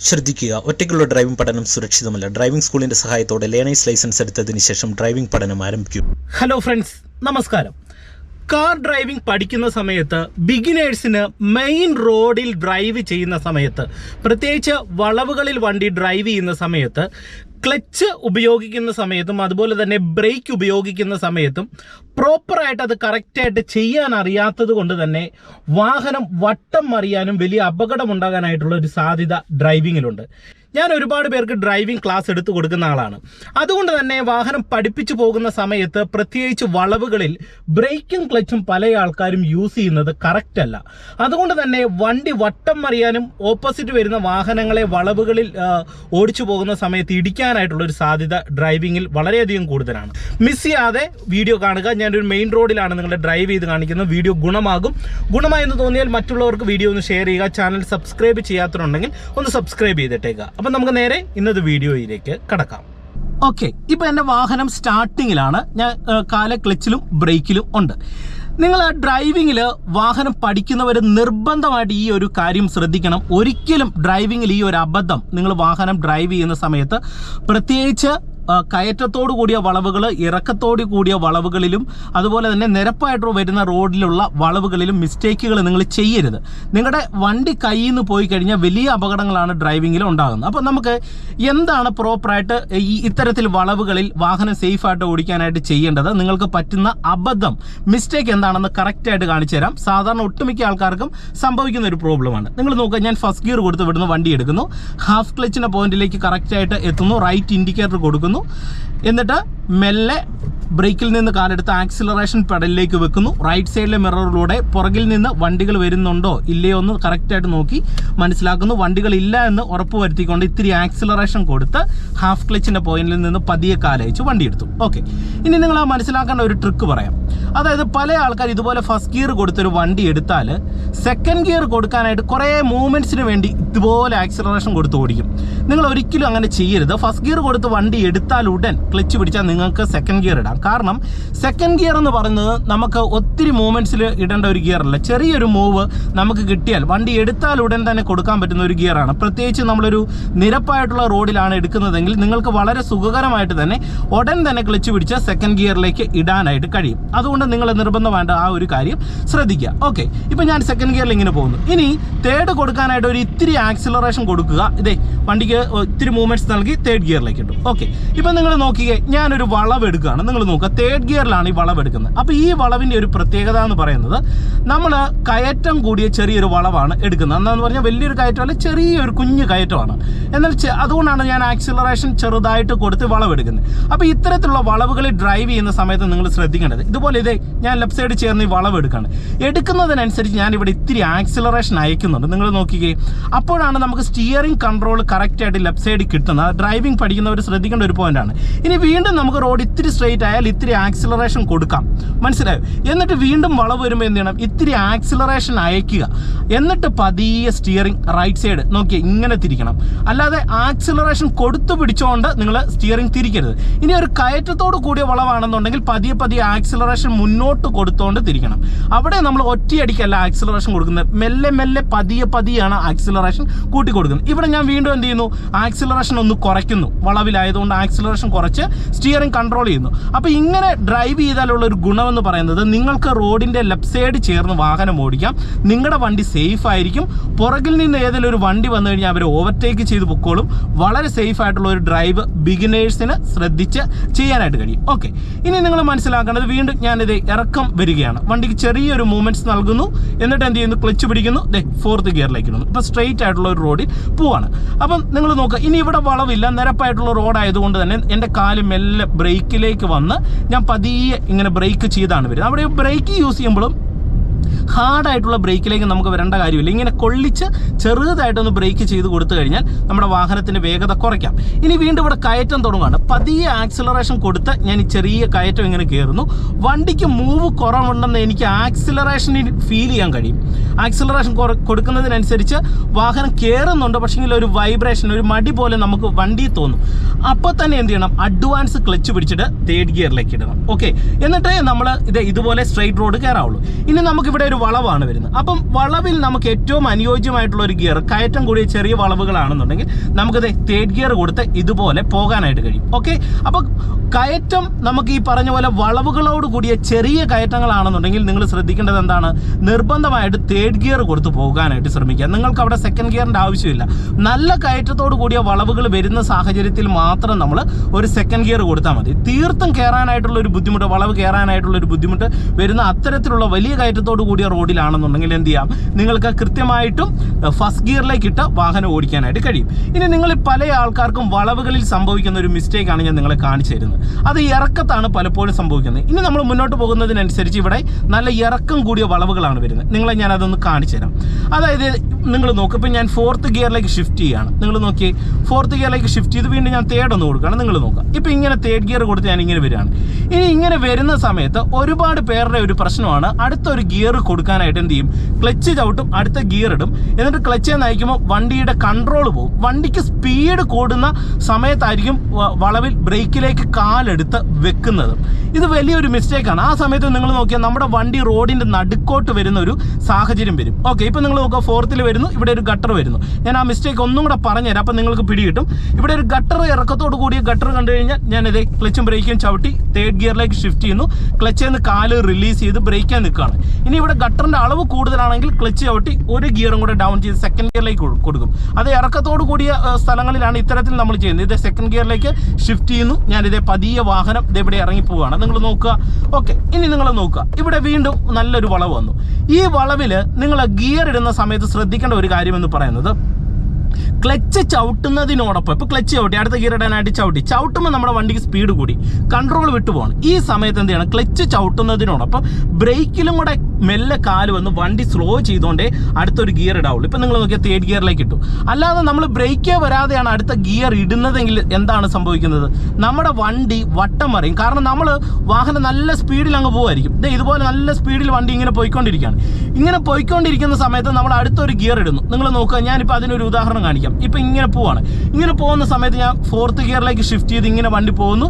ശ്രദ്ധിക്കുക. ഒറ്റയ്ക്കുള്ള ഡ്രൈവിംഗ് പഠനം സുരക്ഷിതമല്ല. ഡ്രൈവിംഗ് സ്കൂളിന്റെ സഹായത്തോടെ ലേണേഴ്സ് ലൈസൻസ് എടുത്തതിന് ശേഷം ഡ്രൈവിംഗ് പഠനം ആരംഭിക്കും. ഹലോ ഫ്രണ്ട്സ് നമസ്കാരം. കാർ ഡ്രൈവിംഗ് പഠിക്കുന്ന സമയത്ത് ബിഗിനേഴ്സിന് മെയിൻ റോഡിൽ ഡ്രൈവ് ചെയ്യുന്ന സമയത്ത് പ്രത്യേകിച്ച് വളവുകളിൽ വണ്ടി ഡ്രൈവ് ചെയ്യുന്ന സമയത്ത് ക്ലച്ച് ഉപയോഗിക്കുന്ന സമയത്തും അതുപോലെ തന്നെ ബ്രേക്ക് ഉപയോഗിക്കുന്ന സമയത്തും പ്രോപ്പറായിട്ട് അത് കറക്റ്റായിട്ട് ചെയ്യാൻ അറിയാത്തത് കൊണ്ട് തന്നെ വാഹനം വട്ടം മറിയാനും വലിയ അപകടമുണ്ടാകാനായിട്ടുള്ള ഒരു സാധ്യത ഡ്രൈവിങ്ങിലുണ്ട് ഞാൻ ഒരുപാട് പേർക്ക് ഡ്രൈവിംഗ് ക്ലാസ് എടുത്തു കൊടുക്കുന്ന ആളാണ്. അതുകൊണ്ട് തന്നെ വാഹനം പഠിപ്പിച്ചു പോകുന്ന സമയത്ത് പ്രത്യേകിച്ച് വളവുകളിൽ ബ്രേക്കും ക്ലച്ചും പല ആൾക്കാരും യൂസ് ചെയ്യുന്നത് കറക്റ്റ് അല്ല. അതുകൊണ്ട് തന്നെ വണ്ടി വട്ടം മറിയാനും ഓപ്പോസിറ്റ് വരുന്ന വാഹനങ്ങളെ വളവുകളിൽ ഓടിച്ചു പോകുന്ന സമയത്ത് ഇടിക്കാനായിട്ടുള്ള ഒരു സാധ്യത ഡ്രൈവിംഗിൽ വളരെയധികം കൂടുതലാണ്. മിസ് ചെയ്യാതെ വീഡിയോ കാണുക. ഞാനൊരു മെയിൻ റോഡിലാണ് നിങ്ങളുടെ ഡ്രൈവ് ചെയ്ത് കാണിക്കുന്നത് വീഡിയോ ഗുണമാകും. ഗുണമായെന്ന് തോന്നിയാൽ മറ്റുള്ളവർക്ക് വീഡിയോ ഒന്ന് ഷെയർ ചെയ്യുക ചാനൽ സബ്സ്ക്രൈബ് ചെയ്യാത്തതുണ്ടെങ്കിൽ ഒന്ന് സബ്സ്ക്രൈബ് ചെയ്തിട്ടേക്കുക അപ്പം നമുക്ക് നേരെ ഇന്നത്തെ വീഡിയോയിലേക്ക് കടക്കാം. ഓക്കെ ഇപ്പൊ എന്റെ വാഹനം സ്റ്റാർട്ടിങ്ങിലാണ് ഞാൻ കാല ക്ലച്ചിലും ബ്രേക്കിലും ഉണ്ട്. നിങ്ങൾ ഡ്രൈവിങ്ങിൽ വാഹനം പഠിക്കുന്നവർ നിർബന്ധമായിട്ട് ഈ ഒരു കാര്യം ശ്രദ്ധിക്കണം. ഒരിക്കലും ഡ്രൈവിങ്ങിൽ ഈ ഒരു അബദ്ധം നിങ്ങൾ വാഹനം ഡ്രൈവ് ചെയ്യുന്ന സമയത്ത് പ്രത്യേകിച്ച് കയറ്റത്തോടു കൂടിയ വളവുകൾ ഇറക്കത്തോടു കൂടിയ വളവുകളിലും അതുപോലെ തന്നെ നിരപ്പായിട്ട് വരുന്ന റോഡിലുള്ള വളവുകളിലും മിസ്റ്റേക്കുകൾ നിങ്ങൾ ചെയ്യരുത്. നിങ്ങളുടെ വണ്ടി കയ്യിൽ നിന്ന് പോയി കഴിഞ്ഞാൽ വലിയ അപകടങ്ങളാണ് ഡ്രൈവിങ്ങിൽ ഉണ്ടാകുന്നത്. അപ്പോൾ നമുക്ക് എന്താണ് പ്രോപ്പറായിട്ട് ഈ ഇത്തരത്തിൽ വളവുകളിൽ വാഹനം സേഫായിട്ട് ഓടിക്കാനായിട്ട് ചെയ്യേണ്ടത്? നിങ്ങൾക്ക് പറ്റുന്ന അബദ്ധം മിസ്റ്റേക്ക് എന്താണെന്ന് കറക്റ്റായിട്ട് കാണിച്ചു തരാം. സാധാരണ ഒട്ടുമിക്ക ആൾക്കാർക്കും സംഭവിക്കുന്ന ഒരു പ്രോബ്ലമാണ്. നിങ്ങൾ നോക്കുക ഞാൻ ഫസ്റ്റ് ഗിയർ കൊടുത്ത് വിടുന്ന വണ്ടി എടുക്കുന്നു. ഹാഫ് ക്ലച്ചിന്റെ പോയിന്റിലേക്ക് കറക്റ്റായിട്ട് എത്തുന്നു. റൈറ്റ് ഇൻഡിക്കേറ്റർ കൊടുക്കുന്നു. എന്നിട്ട് മെല്ലെ ബ്രേക്കിൽ നിന്ന് കാലെടുത്ത് ആക്സിലറേഷൻ പെഡലിലേക്ക് വെക്കുന്നു. റൈറ്റ് സൈഡിലെ മിററിലൂടെ പുറകിൽ നിന്ന് വണ്ടികൾ വരുന്നുണ്ടോ ഇല്ലയോ എന്ന് കറക്റ്റായിട്ട് നോക്കി മനസ്സിലാക്കുന്നു. വണ്ടികൾ ഇല്ല എന്ന് ഉറപ്പ് വരുത്തിക്കൊണ്ട് ഇത്തിരി ആക്സിലറേഷൻ കൊടുത്ത് ഹാഫ് ക്ലച്ചിന്റെ പോയിന്റിൽ നിന്ന് പതിയെ കാലയച്ച് വണ്ടി എടുത്തു ഓക്കെ ഇനി നിങ്ങൾ ആ മനസ്സിലാക്കേണ്ട ഒരു ട്രിക്ക് പറയാം. അതായത് പല ആൾക്കാർ ഇതുപോലെ ഫസ്റ്റ് ഗിയർ കൊടുത്തൊരു വണ്ടി എടുത്താൽ സെക്കൻഡ് ഗിയർ കൊടുക്കാനായിട്ട് കുറേ മൂവ്മെന്റ്സിന് വേണ്ടി ഇതുപോലെ ആക്സിലറേഷൻ കൊടുത്ത് ഓടിക്കും. നിങ്ങൾ ഒരിക്കലും അങ്ങനെ ചെയ്യരുത്. ഫസ്റ്റ് ഗിയർ കൊടുത്ത് വണ്ടി എടുത്താൽ ഉടൻ ക്ലച്ച് പിടിച്ചാൽ നിങ്ങൾക്ക് സെക്കൻഡ് ഗിയർ ഇടാം. കാരണം സെക്കൻഡ് ഗിയർ എന്ന് പറയുന്നത് നമുക്ക് ഒത്തിരി മൂവ്മെന്റ്സിൽ ഇടേണ്ട ഒരു ഗിയറല്ല ചെറിയൊരു മൂവ് നമുക്ക് കിട്ടിയാൽ വണ്ടി എടുത്താൽ ഉടൻ തന്നെ കൊടുക്കാൻ പറ്റുന്ന ഒരു ഗിയറാണ് പ്രത്യേകിച്ച് നമ്മളൊരു നിരപ്പായിട്ടുള്ള റോഡിലാണ് എടുക്കുന്നതെങ്കിൽ നിങ്ങൾക്ക് വളരെ സുഖകരമായിട്ട് തന്നെ ഉടൻ തന്നെ ക്ലച്ച് പിടിച്ച് സെക്കൻഡ് ഗിയറിലേക്ക് ഇടാനായിട്ട് കഴിയും. അതുകൊണ്ട് നിങ്ങൾ നിർബന്ധം വേണ്ട ആ ഒരു കാര്യം ശ്രദ്ധിക്കുക. ഓക്കെ ഇപ്പം ഞാൻ സെക്കൻഡ് ഗിയറിൽ ഇങ്ങനെ പോകുന്നു. ഇനി തേർഡ് കൊടുക്കാനായിട്ട് ഒരു ഇത്തിരി ആക്സിലറേഷൻ കൊടുക്കുക. ഇതേ വണ്ടിക്ക് ഇത്തിരി മൂവ്മെന്റ്സ് നൽകി തേർഡ് ഗിയറിലേക്ക് ഇട്ടു ഓക്കെ ഇപ്പം നിങ്ങൾ നോക്കിയേ ഞാനൊരു വളവ് എടുക്കുകയാണ് നിങ്ങൾ നോക്കുക തേർഡ് ഗിയറിലാണ് ഈ വളവ് എടുക്കുന്നത് അപ്പോൾ ഈ വളവിന്റെ ഒരു പ്രത്യേകത എന്ന് പറയുന്നത് നമ്മൾ കയറ്റം കൂടിയ ചെറിയൊരു വളവാണ് എടുക്കുന്നത്. എന്താണെന്ന് പറഞ്ഞാൽ വലിയൊരു കയറ്റമല്ല ചെറിയൊരു കുഞ്ഞു കയറ്റമാണ്. എന്നാൽ അതുകൊണ്ടാണ് ഞാൻ ആക്സിലറേഷൻ ചെറുതായിട്ട് കൊടുത്ത് വളവ് എടുക്കുന്നത് അപ്പോൾ ഇത്തരത്തിലുള്ള വളവുകളിൽ ഡ്രൈവ് ചെയ്യുന്ന സമയത്ത് നിങ്ങൾ ശ്രദ്ധിക്കേണ്ടത് ഇതുപോലെ ഇതേ ഞാൻ ലെഫ്റ്റ് സൈഡിൽ ചേർന്ന് ഈ വളവ് എടുക്കുകയാണ്. എടുക്കുന്നതിനനുസരിച്ച് ഞാൻ ഇവിടെ ഇത്തിരി ആക്സിലറേഷൻ അയക്കുന്നുണ്ട്. നിങ്ങൾ നോക്കിക്കേ അപ്പോഴാണ് നമുക്ക് സ്റ്റിയറിംഗ് കൺട്രോൾ കറക്റ്റായിട്ട് ലെഫ്റ്റ് സൈഡിൽ കിട്ടുന്നത്. ഡ്രൈവിംഗ് പഠിക്കുന്നവർ ശ്രദ്ധിക്കേണ്ട ഒരു പോയിന്റാണ് ഇനി വീണ്ടും നമുക്ക് റോഡ് ഇത്തിരി സ്ട്രെയിറ്റ് ആയാൽ ഇത്തിരി ആക്സിലറേഷൻ കൊടുക്കാം. മനസ്സിലായോ? എന്നിട്ട് വീണ്ടും വളവ് വരുമ്പോൾ എന്ത് ചെയ്യണം? ഇത്തിരി ആക്സിലറേഷൻ അയക്കുക എന്നിട്ട് പതിയെ സ്റ്റിയറിംഗ് റൈറ്റ് സൈഡ് നോക്കി ഇങ്ങനെ തിരിക്കണം. അല്ലാതെ ആക്സിലറേഷൻ കൊടുത്തു പിടിച്ചുകൊണ്ട് നിങ്ങൾ സ്റ്റിയറിംഗ് തിരിക്കരുത്. ഇനി ഒരു കയറ്റത്തോട് കൂടിയ വളവാണെന്നുണ്ടെങ്കിൽ പതിയെ പതിയെ ആക്സിലറേഷൻ മുന്നോട്ട് കൊടുത്തുകൊണ്ട് തിരിക്കണം. അവിടെ നമ്മൾ ഒറ്റയടിക്കല്ല ആക്സിലറേഷൻ കൊടുക്കുന്നത്. മെല്ലെ മെല്ലെ പതിയെ പതിയാണ് ആക്സിലറേഷൻ കൂട്ടി കൊടുക്കുന്നത് ഇവിടെ ഞാൻ വീണ്ടും എന്ത് ചെയ്യുന്നു? ആക്സിലറേഷൻ ഒന്ന് കുറയ്ക്കുന്നു. വളവിലായതുകൊണ്ട് ആക്സിലറേഷൻ കുറച്ച് സ്റ്റിയറിംഗ് കൺട്രോൾ ചെയ്യുന്നു. അപ്പോൾ ഇങ്ങനെ ഡ്രൈവ് ചെയ്താലുള്ള ഒരു ഗുണമെന്ന് പറയുന്നത് നിങ്ങൾക്ക് റോഡിന്റെ ലെഫ്റ്റ് സൈഡ് ചേർന്ന് വാഹനം ഓടിക്കാം. നിങ്ങളുടെ വണ്ടി സേഫ് ആയിരിക്കും. പുറകിൽ നിന്ന് ഏതെങ്കിലും ഒരു വണ്ടി വന്നു കഴിഞ്ഞാൽ അവർ ഓവർടേക്ക് ചെയ്ത് പൊക്കോളും. വളരെ സേഫ് ആയിട്ടുള്ള ഒരു ഡ്രൈവ് ബിഗിനേഴ്സിന് ശ്രദ്ധിച്ച് ചെയ്യാനായിട്ട് കഴിയും. ഓക്കെ ഇനി നിങ്ങൾ മനസ്സിലാക്കേണ്ടത് വീണ്ടും ഞാനിത് ഇറക്കം വരികയാണ്. വണ്ടിക്ക് ചെറിയൊരു മൂവ്മെന്റ്സ് നൽകുന്നു. എന്നിട്ട് എന്ത് ചെയ്യുന്നു? ക്ലച്ച് പിടിക്കുന്നു. ദേ ഫോർത്ത് ഗിയറിലേക്ക് ഇടുന്നു. ഇപ്പോൾ സ്ട്രെയിറ്റ് ആയിട്ടുള്ള ഒരു റോഡിൽ പോവാണ്. അപ്പം നിങ്ങൾ നോക്കുക ഇനി ഇവിടെ വളവില്ല. നിരപ്പായിട്ടുള്ള റോഡ് ആയതുകൊണ്ട് തന്നെ എന്റെ കാൽ മെല്ലെ ബ്രേക്കിലേക്ക് വന്ന് ഞാൻ പതിയെ ഇങ്ങനെ ബ്രേക്ക് ചെയ്താണ് വരുന്നത്. അവിടെ ബ്രേക്ക് യൂസ് ചെയ്യുമ്പോഴും ഹാർഡായിട്ടുള്ള ബ്രേക്കിലേക്ക് നമുക്ക് വരേണ്ട കാര്യമില്ല. ഇങ്ങനെ കൊള്ളിച്ച് ചെറുതായിട്ടൊന്ന് ബ്രേക്ക് ചെയ്ത് കൊടുത്തു കഴിഞ്ഞാൽ നമ്മുടെ വാഹനത്തിന്റെ വേഗത കുറയ്ക്കാം. ഇനി വീണ്ടും ഇവിടെ കയറ്റം തുടങ്ങുകയാണ്. പതിയെ ആക്സിലറേഷൻ കൊടുത്ത് ഞാൻ ഈ ചെറിയ കയറ്റം ഇങ്ങനെ കയറുന്നു. വണ്ടിക്ക് മൂവ് കുറവുണ്ടെന്ന് എനിക്ക് ആക്സിലറേഷനിൽ ഫീൽ ചെയ്യാൻ കഴിയും. ആക്സിലറേഷൻ കൊടുക്കുന്നതിനനുസരിച്ച് വാഹനം കയറുന്നുണ്ട് പക്ഷേങ്കിൽ ഒരു വൈബ്രേഷൻ ഒരു മടി പോലെ നമുക്ക് വണ്ടി തോന്നും. അപ്പോൾ തന്നെ എന്ത് ചെയ്യണം? അഡ്വാൻസ് ക്ലച്ച് പിടിച്ചിട്ട് തേർഡ് ഗിയറിലേക്ക് ഇടണം. ഓക്കെ എന്നിട്ട് നമ്മൾ ഇത് ഇതുപോലെ സ്ട്രെയിറ്റ് റോഡ് കയറാവുള്ളൂ. ഇനി നമുക്കിവിടെ ഒരു ഒരു വളവാണ് വരുന്നത്. അപ്പം വളവിൽ നമുക്ക് ഏറ്റവും അനുയോജ്യമായിട്ടുള്ള ഒരു ഗിയർ കയറ്റം കൂടിയ ചെറിയ വളവുകളാണെന്നുണ്ടെങ്കിൽ നമുക്കത് തേർഡ് ഗിയർ കൊടുത്ത് ഇതുപോലെ പോകാനായിട്ട് കഴിയും. ഓക്കെ? അപ്പം കയറ്റം നമുക്ക് ഈ പറഞ്ഞ പോലെ വളവുകളോട് കൂടിയ ചെറിയ കയറ്റങ്ങളാണെന്നുണ്ടെങ്കിൽ നിങ്ങൾ ശ്രദ്ധിക്കേണ്ടത് എന്താണ്? നിർബന്ധമായിട്ട് തേർഡ് ഗിയർ കൊടുത്ത് പോകാനായിട്ട് ശ്രമിക്കുക. നിങ്ങൾക്ക് അവിടെ സെക്കൻഡ് ഗിയറിന്റെ ആവശ്യമില്ല. നല്ല കയറ്റത്തോട് കൂടിയ വളവുകൾ വരുന്ന സാഹചര്യത്തിൽ മാത്രം നമ്മൾ ഒരു സെക്കൻഡ് ഗിയർ കൊടുത്താൽ മതി. തീർത്തും കയറാനായിട്ടുള്ള ഒരു ബുദ്ധിമുട്ട് വളവ് കയറാനായിട്ടുള്ള ഒരു ബുദ്ധിമുട്ട് വരുന്ന അത്തരത്തിലുള്ള വലിയ കയറ്റത്തോട് കൂടിയ റോഡിലാണെന്നുണ്ടെങ്കിൽ എന്ത് ചെയ്യാം? നിങ്ങൾക്ക് കൃത്യമായിട്ടും ഫസ്റ്റ് ഗിയറിലേക്ക് ഇട്ട് വാഹനം ഓടിക്കാനായിട്ട് കഴിയും. ഇനി നിങ്ങൾ പല ആൾക്കാർക്കും വളവുകളിൽ സംഭവിക്കുന്ന ഒരു മിസ്റ്റേക്കാണ് ഞാൻ നിങ്ങളെ കാണിച്ചു തരുന്നത്. അത് ഇറക്കത്താണ് പലപ്പോഴും സംഭവിക്കുന്നത്. ഇനി നമ്മൾ മുന്നോട്ട് പോകുന്നതിനനുസരിച്ച് ഇവിടെ നല്ല ഇറക്കം കൂടിയ വളവുകളാണ് വരുന്നത്. നിങ്ങളെ ഞാൻ അതൊന്ന് കാണിച്ചു തരാം. അതായത് നിങ്ങൾ നോക്കും ഇപ്പം ഞാൻ ഫോർത്ത് ഗിയറിലേക്ക് ഷിഫ്റ്റ് ചെയ്യുകയാണ്. നിങ്ങൾ നോക്കി ഫോർത്ത് ഗിയറിലേക്ക് ഷിഫ്റ്റ് ചെയ്ത് വീണ്ടും ഞാൻ തേർഡ് ഒന്ന് കൊടുക്കുകയാണ്. നിങ്ങൾ നോക്കുക. ഇപ്പം ഇങ്ങനെ തേർഡ് ഗിയർ കൊടുത്ത് ഞാൻ ഇങ്ങനെ വരികയാണ്. ഇനി ഇങ്ങനെ വരുന്ന സമയത്ത് ഒരുപാട് പേരുടെ ഒരു പ്രശ്നമാണ് അടുത്തൊരു ഗിയർ കൊടുക്കാനായിട്ട് എന്ത് ചെയ്യും? ക്ലച്ച് ചവിട്ടും അടുത്ത ഗിയർ ഇടും. എന്നിട്ട് ക്ലച്ച് നയിക്കുമ്പോൾ വണ്ടിയുടെ കൺട്രോൾ പോകും വണ്ടിക്ക് സ്പീഡ് കൂടുന്ന സമയത്തായിരിക്കും വളവിൽ ബ്രേക്കിലേക്ക് കാലെടുത്ത് വെക്കുന്നത്. ഇത് വലിയൊരു മിസ്റ്റേക്കാണ് ആ സമയത്ത് നിങ്ങൾ നോക്കിയാൽ നമ്മുടെ വണ്ടി റോഡിന്റെ നടുക്കോട്ട് വരുന്ന ഒരു സാഹചര്യം വരും. ഓക്കെ ഇപ്പം നിങ്ങൾ നോക്കുക ഫോർത്തിൽ വരുന്നു ഇവിടെ ഒരു ഗട്ടർ വരുന്നു. ഞാൻ ആ മിസ്റ്റേക്ക് ഒന്നും കൂടെ പറഞ്ഞുതരാം. അപ്പം നിങ്ങൾക്ക് പിടികിട്ടും. ഇവിടെ ഒരു ഗട്ടർ ഇറക്കത്തോട് കൂടിയ ഗട്ടർ കണ്ടു കഴിഞ്ഞാൽ ഞാനിത് ക്ലച്ചും ബ്രേക്കും ചവിട്ടി തേർഡ് ഗിയറിലേക്ക് ഷിഫ്റ്റ് ചെയ്യുന്നു. ക്ലച്ചിൽ നിന്ന് കാൽ റിലീസ് ചെയ്ത് ബ്രേക്കാൻ നിൽക്കുകയാണ്. ഇനി ഇവിടെ ഗട്ടറിന്റെ അളവ് കൂടുതലാണെങ്കിൽ ക്ലച്ച് ചവിട്ടി ഒരു ഗിയറും കൂടെ ഡൗൺ ചെയ്ത് സെക്കൻഡ് ഗിയറിലേക്ക് കൊടുക്കും. അത് ഇറക്കത്തോട് കൂടിയ സ്ഥലങ്ങളിലാണ് ഇത്തരത്തിൽ നമ്മൾ ചെയ്യുന്നത്. ഇത് സെക്കൻഡ് ഗിയറിലേക്ക് ഷിഫ്റ്റ് ചെയ്യുന്നു. ഞാൻ ഞാനിതേ പതിയെ വാഹനം ഇതെവിടെ ഇറങ്ങി പോവുകയാണ്. നിങ്ങൾ നോക്കുക. ഓക്കെ ഇനി നിങ്ങൾ നോക്കുക. ഇവിടെ വീണ്ടും നല്ലൊരു വളവ് വന്നു. ഈ വളവിൽ നിങ്ങൾ ഗിയർ ഇടുന്ന സമയത്ത് ശ്രദ്ധിക്കേണ്ട ഒരു കാര്യമെന്ന് പറയുന്നത് ക്ലച്ച് ചവിട്ടുന്നതിനോടൊപ്പം ഇപ്പൊ ക്ലച്ച് ചവിട്ടി അടുത്ത ഗിയർ ഇടാനായിട്ട് ചവിട്ടി ചവിട്ടുമ്പോൾ നമ്മുടെ വണ്ടിക്ക് സ്പീഡ് കൂടി കൺട്രോൾ വിട്ടുപോകണം ഈ സമയത്ത് എന്ത് ചെയ്യണം? ക്ലച്ച് ചവിട്ടുന്നതിനോടൊപ്പം ബ്രേക്കിലും കൂടെ മെല്ലെ കാൽ വന്ന് വണ്ടി സ്ലോ ചെയ്തുകൊണ്ടേ അടുത്തൊരു ഗിയർ ഇടാവുള്ളൂ. ഇപ്പം നിങ്ങൾ നോക്കിയാൽ തേർഡ് ഗിയറിലേക്ക് ഇട്ടു. അല്ലാതെ നമ്മൾ ബ്രേക്കേ വരാതെയാണ് അടുത്ത ഗിയർ ഇടുന്നതെങ്കിൽ എന്താണ് സംഭവിക്കുന്നത്? നമ്മുടെ വണ്ടി വട്ടം മറിയും. കാരണം നമ്മൾ വാഹനം നല്ല സ്പീഡിൽ അങ്ങ് പോകുമായിരിക്കും ഇതുപോലെ നല്ല സ്പീഡിൽ വണ്ടി ഇങ്ങനെ പോയിക്കൊണ്ടിരിക്കുകയാണ്. ഇങ്ങനെ പോയിക്കൊണ്ടിരിക്കുന്ന സമയത്ത് നമ്മൾ അടുത്തൊരു ഗിയർ ഇടുന്നു. നിങ്ങൾ നോക്കുക ഞാനിപ്പോൾ അതിനൊരു ഉദാഹരണം കാണിക്കാം. ഇപ്പം ഇങ്ങനെ പോവാണ്. ഇങ്ങനെ പോകുന്ന സമയത്ത് ഞാൻ ഫോർത്ത് ഗിയറിലേക്ക് ഷിഫ്റ്റ് ചെയ്ത് ഇങ്ങനെ വണ്ടി പോകുന്നു.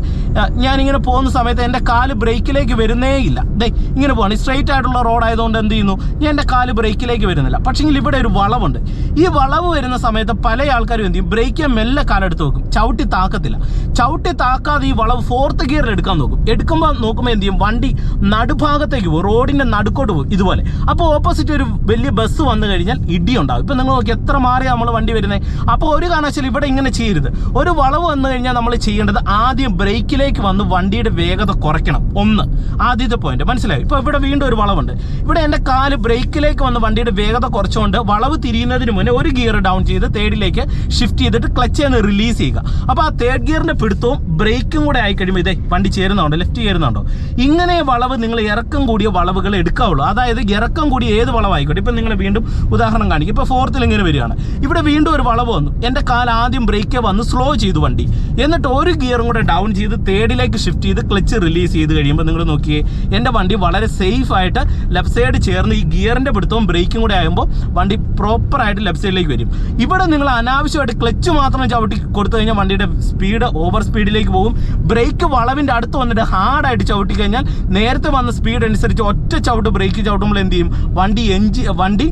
ഞാനിങ്ങനെ പോകുന്ന സമയത്ത് എന്റെ കാൽ ബ്രേക്കിലേക്ക് വരുന്നേ ഇല്ല ദേ ഇങ്ങനെ പോവാണ്. സ്ട്രെയിറ്റ് ആയിട്ടുള്ള റോഡ് ആയതുകൊണ്ട് എന്ത് ചെയ്യുന്നു? ഞാൻ എന്റെ കാൽ ബ്രേക്കിലേക്ക് വരുന്നില്ല. പക്ഷേങ്കിൽ ഇവിടെ ഒരു വളവുണ്ട്. ഈ വളവ് വരുന്ന സമയത്ത് പല ആൾക്കാരും എന്ത് ചെയ്യും? ബ്രേക്ക് മെല്ലെ കാലെടുത്ത് വെക്കും ചവിട്ടി താക്കത്തില്ല. ചവിട്ടി താക്കാതെ ഈ വളവ് ഫോർത്ത് ഗിയറിൽ എടുക്കാൻ നോക്കും. എടുക്കുമ്പോൾ നോക്കുമ്പോൾ എന്ത് ചെയ്യും? വണ്ടി നടുഭാഗത്തേക്ക് പോകും. റോഡിന്റെ നടുക്കോട്ട് പോകും. ഇതുപോലെ. അപ്പോൾ ഓപ്പോസിറ്റ് ഒരു വലിയ ബസ് വന്നു കഴിഞ്ഞാൽ ഇടി ഉണ്ടാവും ഇപ്പം നിങ്ങൾ നോക്കി എത്ര മാറിയാ നമ്മൾ വണ്ടി വരുന്നത് അപ്പോൾ ഒരു കാരണവശാൽ ഇവിടെ ഇങ്ങനെ ചെയ്യരുത്. ഒരു വളവ് വന്നു കഴിഞ്ഞാൽ നമ്മൾ ചെയ്യേണ്ടത് ആദ്യം ബ്രേക്കിലേക്ക് വന്ന് വണ്ടിയുടെ വേഗത കുറയ്ക്കണം. ഒന്ന്. ആദ്യത്തെ പോയിന്റ് മനസ്സിലായി? ഇപ്പോൾ ഇവിടെ വീണ്ടും ഒരു വളവുണ്ട്. ഇവിടെ എന്റെ കാൽ ബ്രേക്കിലേക്ക് വന്ന് വണ്ടിയുടെ വേഗത കുറച്ചുകൊണ്ട് വളവ് തിരിയുന്നതിന് മുന്നേ ഒരു ഗിയർ ഡൗൺ ചെയ്ത് തേർഡിലേക്ക് ഷിഫ്റ്റ് ചെയ്തിട്ട് ക്ലച്ച് ചെയ്യുന്ന റിലീസ് ചെയ്യുക. അപ്പോൾ ആ തേർഡ് ഗിയറിന്റെ പിടുത്തവും ബ്രേക്കും കൂടെ ആയി കഴിയുമ്പോൾ ഇതേ വണ്ടി ചേരുന്നുണ്ടോ? ലെഫ്റ്റ് ചേരുന്നുണ്ടോ? ഇങ്ങനെ വളവ് നിങ്ങൾ ഇറക്കം കൂടിയ വളവുകൾ എടുക്കാവുള്ളൂ. അതായത് ഇറക്കം കൂടിയ ഏത് വളവായിക്കോട്ടെ? ഇപ്പം നിങ്ങൾ വീണ്ടും ഉദാഹരണം കാണിക്കും. ഇപ്പോൾ ഫോർത്തിൽ ഇങ്ങനെ വരികയാണ്. ഇവിടെ വീണ്ടും ഒരു വളവ് വന്നു. എന്റെ കാൽ ആദ്യം ബ്രേക്ക് വന്ന് സ്ലോ ചെയ്തു വണ്ടി. എന്നിട്ട് ഒരു ഗിയറും കൂടെ ഡൗൺ ചെയ്ത് തേർഡിലേക്ക് ഷിഫ്റ്റ് ചെയ്ത് ക്ലച്ച് റിലീസ് ചെയ്ത് കഴിയുമ്പോൾ നിങ്ങൾ നോക്കിയേ എന്റെ വണ്ടി വളരെ സേഫ് ആയിട്ട് ലെഫ്റ്റ് സൈഡ് ചേർന്ന് ഈ ഗിയറിന്റെ പിടുത്തവും ബ്രേക്കും കൂടെ ആകുമ്പോൾ വണ്ടി പ്രോപ്പറായിട്ട് ലെഫ്റ്റ് സൈഡിലേക്ക് വരും. ഇവിടെ നിങ്ങൾ അനാവശ്യമായിട്ട് ക്ലച്ച് മാത്രം ചവിട്ടി കൊടുത്തു കഴിഞ്ഞാൽ വണ്ടിയുടെ സ്പീഡ് ഓവർ സ്പീഡിലേക്ക് പോകും. ബ്രേക്ക് വളവിന്റെ അടുത്ത് വന്നിട്ട് ഹാർഡായിട്ട് ചവിട്ടി കഴിഞ്ഞാൽ നേരത്തെ വന്ന സ്പീഡ് അനുസരിച്ച് ഒറ്റ ചവിട്ട് ബ്രേക്ക് ചവിട്ടുമ്പോൾ എന്ത് ചെയ്യും? വണ്ടി എഞ്ചി വണ്ടി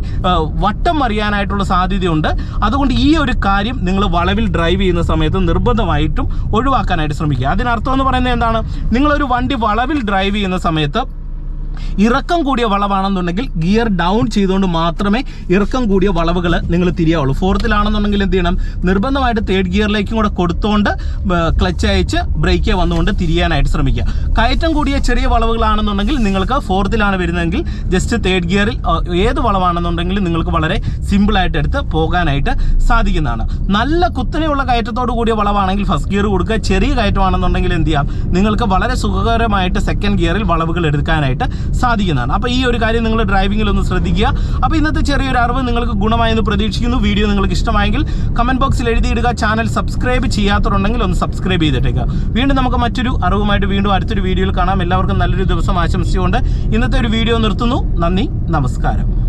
വട്ടം മറിയാനായിട്ടുള്ള സാധ്യതയുണ്ട്. അതുകൊണ്ട് ഈ ഒരു കാര്യം നിങ്ങൾ വളവിൽ ഡ്രൈവ് ചെയ്യുന്ന സമയത്ത് നിർബന്ധമായിട്ടും ഒഴിവാക്കാനായിട്ട് ശ്രമിക്കുക. അതിനർത്ഥം എന്ന് പറയുന്നത് എന്താണ്? നിങ്ങളൊരു വണ്ടി വളവിൽ ഡ്രൈവ് ചെയ്യുന്ന സമയത്ത് ഇറക്കം കൂടിയ വളവാണെന്നുണ്ടെങ്കിൽ ഗിയർ ഡൗൺ ചെയ്തുകൊണ്ട് മാത്രമേ ഇറക്കം കൂടിയ വളവുകൾ നിങ്ങൾ തിരിയാവുള്ളൂ. ഫോർത്തിലാണെന്നുണ്ടെങ്കിൽ എന്ത് ചെയ്യണം? നിർബന്ധമായിട്ട് തേർഡ് ഗിയറിലേക്കും കൂടെ കൊടുത്തുകൊണ്ട് ക്ലച്ച് അയച്ച് ബ്രേക്ക് വന്നുകൊണ്ട് തിരിയാനായിട്ട് ശ്രമിക്കുക. കയറ്റം കൂടിയ ചെറിയ വളവുകളാണെന്നുണ്ടെങ്കിൽ നിങ്ങൾക്ക് ഫോർത്തിലാണ് വരുന്നതെങ്കിൽ ജസ്റ്റ് തേർഡ് ഗിയറിൽ ഏത് വളവാണെന്നുണ്ടെങ്കിൽ നിങ്ങൾക്ക് വളരെ സിമ്പിളായിട്ട് എടുത്ത് പോകാനായിട്ട് സാധിക്കുന്നതാണ്. നല്ല കുത്തനെയുള്ള കയറ്റത്തോട് കൂടിയ വളവാണെങ്കിൽ ഫസ്റ്റ് ഗിയർ കൊടുക്കുക. ചെറിയ കയറ്റമാണെന്നുണ്ടെങ്കിൽ എന്ത് ചെയ്യാം? നിങ്ങൾക്ക് വളരെ സുഖകരമായിട്ട് സെക്കൻഡ് ഗിയറിൽ വളവുകൾ എടുക്കാനായിട്ട് സാധിക്കുന്നതാണ്. അപ്പോൾ ഈ ഒരു കാര്യം നിങ്ങൾ ഡ്രൈവിംഗിൽ ഒന്ന് ശ്രദ്ധിക്കുക. അപ്പോൾ ഇന്നത്തെ ചെറിയൊരു അറിവ് നിങ്ങൾക്ക് ഗുണമായെന്ന് പ്രതീക്ഷിക്കുന്നു. വീഡിയോ നിങ്ങൾക്ക് ഇഷ്ടമായെങ്കിൽ കമന്റ് ബോക്സിൽ എഴുതിയിടുക. ചാനൽ സബ്സ്ക്രൈബ് ചെയ്യാത്തവരുണ്ടെങ്കിൽ ഒന്ന് സബ്സ്ക്രൈബ് ചെയ്തിട്ടേക്കുക വീണ്ടും നമുക്ക് മറ്റൊരു അറിവുമായിട്ട് വീണ്ടും അടുത്തൊരു വീഡിയോയിൽ കാണാം. എല്ലാവർക്കും നല്ലൊരു ദിവസം ആശംസിച്ചുകൊണ്ട് ഇന്നത്തെ ഒരു വീഡിയോ നിർത്തുന്നു. നന്ദി. നമസ്കാരം.